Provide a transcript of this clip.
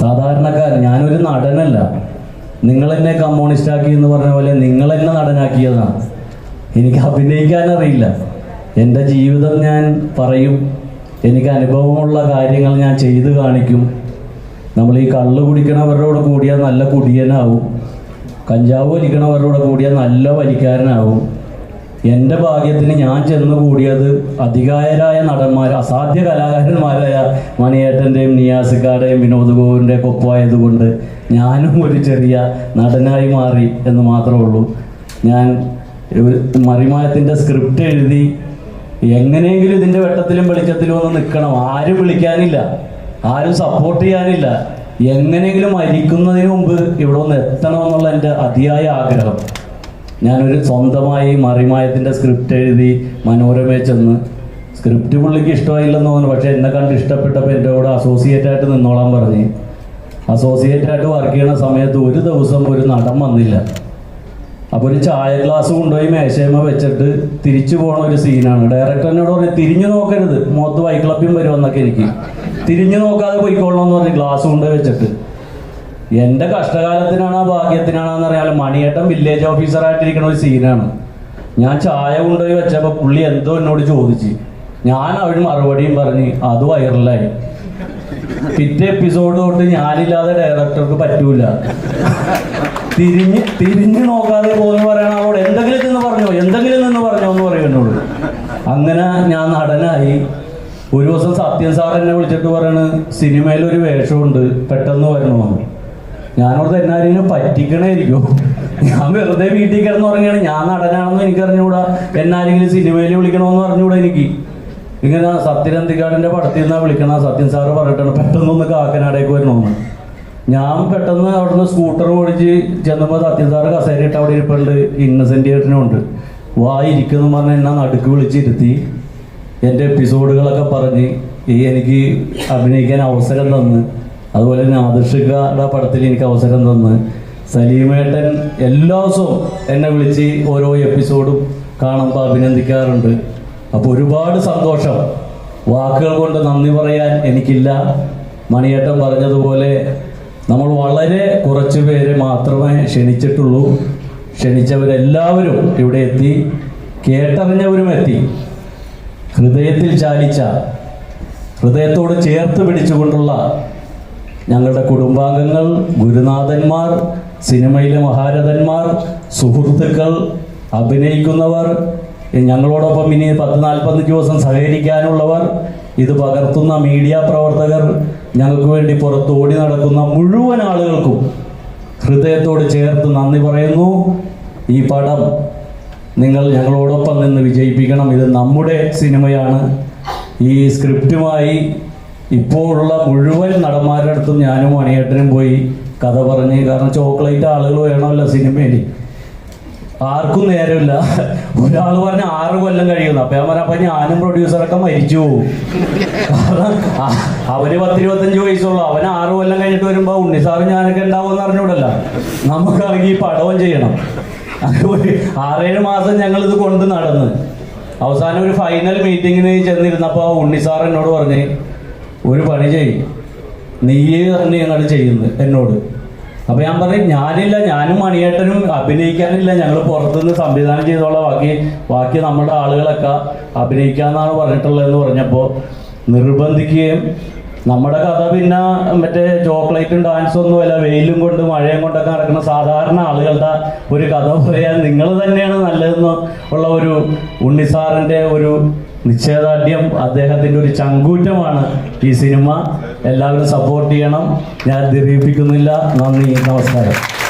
സാധാരണക്കാരൻ ഞാനൊരു നടനല്ല. നിങ്ങൾ എന്നെ കമ്മ്യൂണിസ്റ്റ് ആക്കി എന്ന് പറഞ്ഞ പോലെ നിങ്ങൾ എന്നെ നടനാക്കിയതാണ്. എനിക്ക് അഭിനയിക്കാൻ അറിയില്ല എന്റെ ജീവിതം ഞാൻ പറയും. എനിക്ക് അനുഭവമുള്ള കാര്യങ്ങൾ ഞാൻ ചെയ്തു കാണിക്കും. നമ്മൾ ഈ കള്ള് കുടിക്കണവരുടെ കൂടിയാൽ നല്ല കുടിയനാവും. കഞ്ചാവ് വലിക്കണവരുടെ കൂടിയാൽ നല്ല വലിക്കാരനാവും. എന്റെ ഭാഗ്യത്തിന് ഞാൻ ചെന്ന് കൂടിയത് അധികായരായ നടന്മാർ അസാധ്യ കലാകാരന്മാരായ മണിയേട്ടന്റെയും നിയാസിക്കാരുടെയും വിനോദ് ഗോവിന്റെ ഒപ്പമായതുകൊണ്ട് ഞാനും ഒരു ചെറിയ നടനായി മാറി എന്ന് മാത്രമേ ഉള്ളൂ. ഞാൻ മറിമായത്തിന്റെ സ്ക്രിപ്റ്റ് എഴുതി എങ്ങനെയെങ്കിലും ഇതിന്റെ വെട്ടത്തിലും വെളിച്ചത്തിലും ഒന്ന് നിൽക്കണം. ആരും വിളിക്കാനില്ല ആരും സപ്പോർട്ട് ചെയ്യാനില്ല. എങ്ങനെയെങ്കിലും മരിക്കുന്നതിന് മുമ്പ് ഇവിടെ ഒന്ന് എത്തണമെന്നുള്ള എന്റെ അതിയായ ആഗ്രഹം. ഞാനൊരു സ്വന്തമായി മറിമായത്തിന്റെ സ്ക്രിപ്റ്റ് എഴുതി മനോരമയിൽ ചെന്ന് സ്ക്രിപ്റ്റ് പുള്ളിക്ക് ഇഷ്ടമായില്ലെന്ന് തോന്നുന്നു. പക്ഷേ എന്നെ കണ്ട് ഇഷ്ടപ്പെട്ടപ്പോൾ എന്റെ കൂടെ അസോസിയേറ്റ് ആയിട്ട് നിന്നോളാൻ പറഞ്ഞു. അസോസിയേറ്റ് ആയിട്ട് വർക്ക് ചെയ്യണ സമയത്ത് ഒരു ദിവസം ഒരു നടൻ വന്നില്ല. അപ്പോൾ ഒരു ചായ ഗ്ലാസ് കൊണ്ടുപോയി മേശയമ്മ വെച്ചിട്ട് തിരിച്ചു പോണ ഒരു സീനാണ് ഡയറക്ടർ എന്നോട് പറഞ്ഞു തിരിഞ്ഞു നോക്കരുത്. മുഖത്ത് വൈക്ലഭ്യം വരുമെന്നൊക്കെ എനിക്ക്. തിരിഞ്ഞു നോക്കാതെ പോയിക്കോളണം എന്ന് പറഞ്ഞു ഗ്ലാസ് കൊണ്ടുപോയി വെച്ചിട്ട്. എന്റെ കഷ്ടകാലത്തിനാണോ ഭാഗ്യത്തിനാണോ അറിയാലോ മണിയേട്ടൻ വില്ലേജ് ഓഫീസറായിട്ടിരിക്കുന്ന ഒരു സീനാണ് ഞാൻ ചായ കൊണ്ടുപോയി വെച്ചപ്പോൾ പുള്ളി എന്തോ എന്നോട് ചോദിച്ചു. ഞാൻ അവന് മറുപടിയും പറഞ്ഞ് അത് വൈറലായി. പിറ്റേ എപ്പിസോഡ് തൊട്ട് ഞാനില്ലാതെ ഡയറക്ടർക്ക് പറ്റൂല. തിരിഞ്ഞ് തിരിഞ്ഞു നോക്കാതെ പോന്ന് പറയണ അവളോട് എന്തെങ്കിലും നിന്ന് പറഞ്ഞോ എന്തെങ്കിലും നിന്ന് പറഞ്ഞോ എന്ന് പറയും എന്നോട്. അങ്ങനെ ഞാൻ നടനായി. ഒരു ദിവസം സത്യൻ സാർ എന്നെ വിളിച്ചിട്ട് പറയണ് സിനിമയിൽ ഒരു വേഷമുണ്ട് പെട്ടെന്ന് വരണമെന്ന് ഞാനോർത്ത് എന്നാരെങ്കിലും പറ്റിക്കണേരിക്കും. ഞാൻ വെറുതെ വീട്ടിൽ കിടന്ന് ഉറങ്ങിയാണ് ഞാൻ നടനാണെന്ന് എനിക്ക് അറിഞ്ഞുകൂടാ എന്നാരെങ്കിലും സിനിമയിൽ വിളിക്കണമെന്ന് അറിഞ്ഞുകൂടാ എനിക്ക്. ഇങ്ങനെ സത്യനന്ദിക്കാടിന്റെ പടത്തിൽ നിന്നാ വിളിക്കണ സത്യൻ സാറ് പറഞ്ഞിട്ടാണ് പെട്ടെന്നൊന്ന് കാക്കനാടേക്ക് വരണമെന്ന്. ഞാൻ പെട്ടെന്ന് അവിടുന്ന് സ്കൂട്ടർ ഓടിച്ച് ചെന്നപ്പോൾ സത്യൻ സാറ് കസേരയിട്ട് അവിടെ ഇരിപ്പുണ്ട്. ഇന്നസെന്റ് ഏട്ടനുണ്ട് വാ ഇരിക്കുന്നു പറഞ്ഞ എന്നെ നടുക്ക് വിളിച്ചിരുത്തി. എന്റെ എപ്പിസോഡുകളൊക്കെ പറഞ്ഞ് ഈ എനിക്ക് അഭിനയിക്കാൻ അവസരം തന്ന്. അതുപോലെ തന്നെ ആദർശികയുടെ പടത്തിൽ എനിക്ക് അവസരം തന്ന് സലീമേട്ടൻ എല്ലാ ദിവസവും എന്നെ വിളിച്ച് ഓരോ എപ്പിസോഡും കാണുമ്പോൾ അഭിനന്ദിക്കാറുണ്ട്. അപ്പോൾ ഒരുപാട് സന്തോഷം. വാക്കുകൾ കൊണ്ട് നന്ദി പറയാൻ എനിക്കില്ല. മണിയേട്ടൻ പറഞ്ഞതുപോലെ നമ്മൾ വളരെ കുറച്ച് പേര് മാത്രമേ ക്ഷണിച്ചിട്ടുള്ളൂ. ക്ഷണിച്ചവരെല്ലാവരും ഇവിടെ എത്തി കേട്ടറിഞ്ഞവരും എത്തി. ഹൃദയത്തിൽ ചാലിച്ച ഹൃദയത്തോട് ചേർത്ത് പിടിച്ചുകൊണ്ടുള്ള ഞങ്ങളുടെ കുടുംബാംഗങ്ങൾ ഗുരുനാഥന്മാർ സിനിമയിലെ മഹാരഥന്മാർ സുഹൃത്തുക്കൾ അഭിനയിക്കുന്നവർ ഞങ്ങളോടൊപ്പം ഇനി പത്ത് നാൽപ്പത്തഞ്ച് ദിവസം സഹകരിക്കാനുള്ളവർ ഇത് പകർത്തുന്ന മീഡിയ പ്രവർത്തകർ ഞങ്ങൾക്ക് വേണ്ടി പുറത്ത് ഓടി നടക്കുന്ന മുഴുവൻ ആളുകൾക്കും ഹൃദയത്തോട് ചേർത്ത് നന്ദി പറയുന്നു. ഈ പടം നിങ്ങൾ ഞങ്ങളോടൊപ്പം നിന്ന് വിജയിപ്പിക്കണം. ഇത് നമ്മുടെ സിനിമയാണ്. ഈ സ്ക്രിപ്റ്റുമായി ഇപ്പോഴുള്ള മുഴുവൻ നടന്മാരുടെ അടുത്തും ഞാനും മണിയേട്ടനും പോയി കഥ പറഞ്ഞ്. കാരണം ചോക്ലേറ്റ് ആളുകൾ വേണമല്ലോ സിനിമയിൽ. ആർക്കും നേരമില്ല. ഒരാൾ പറഞ്ഞ ആറ് കൊല്ലം കഴിയുന്നു അപ്പൊ ഞാൻ പറഞ്ഞപ്പോ ഞാനും പ്രൊഡ്യൂസറൊക്കെ മരിച്ചു പോകും കാരണം അവർ പത്തിരുപത്തഞ്ച് വയസ്സുള്ളൂ. അവന് ആറ് കൊല്ലം കഴിഞ്ഞിട്ട് വരുമ്പോ ഉണ്ണിസാറ് ഞാനൊക്കെ ഉണ്ടാവുമെന്ന് അറിഞ്ഞൂടല്ല നമുക്കാണെങ്കിൽ ഈ പടവും ചെയ്യണം. ആറേഴ് മാസം ഞങ്ങൾ ഇത് കൊണ്ട് നടന്ന്. അവസാനം ഒരു ഫൈനൽ മീറ്റിങ്ങിന് ചെന്നിരുന്നപ്പോൾ ഉണ്ണിസാർ എന്നോട് പറഞ്ഞ് ഒരു പണി ചെയ്യും നീയേ തന്നെ ഞങ്ങൾ ചെയ്യുന്നത് എന്നോട്. അപ്പൊ ഞാൻ പറയും ഞാനില്ല ഞാനും മണിയേട്ടനും അഭിനയിക്കാനില്ല. ഞങ്ങൾ പുറത്തുനിന്ന് സംവിധാനം ചെയ്തോളാം ബാക്കി ബാക്കി നമ്മുടെ ആളുകളൊക്കെ അഭിനയിക്കാന്നാണ് പറഞ്ഞിട്ടുള്ളതെന്ന് പറഞ്ഞപ്പോൾ നിർബന്ധിക്കുകയും നമ്മുടെ കഥ പിന്നെ മറ്റേ ചോക്ലേറ്റും ഡാൻസും ഒന്നുമല്ല വെയിലും കൊണ്ട് മഴയും കൊണ്ടൊക്കെ നടക്കുന്ന സാധാരണ ആളുകളുടെ ഒരു കഥ പറയാൻ നിങ്ങൾ തന്നെയാണ് നല്ലതെന്ന് ഉള്ള ഒരു ഉണ്ണിസാറിന്റെ ഒരു നിശ്ചയദാർഢ്യം അദ്ദേഹത്തിന്റെ ഒരു ചങ്കൂറ്റമാണ് ഈ സിനിമ. എല്ലാവരും സപ്പോർട്ട് ചെയ്യണം. ഞാൻ ദീർഘിപ്പിക്കുന്നില്ല. നന്ദി. നമസ്കാരം.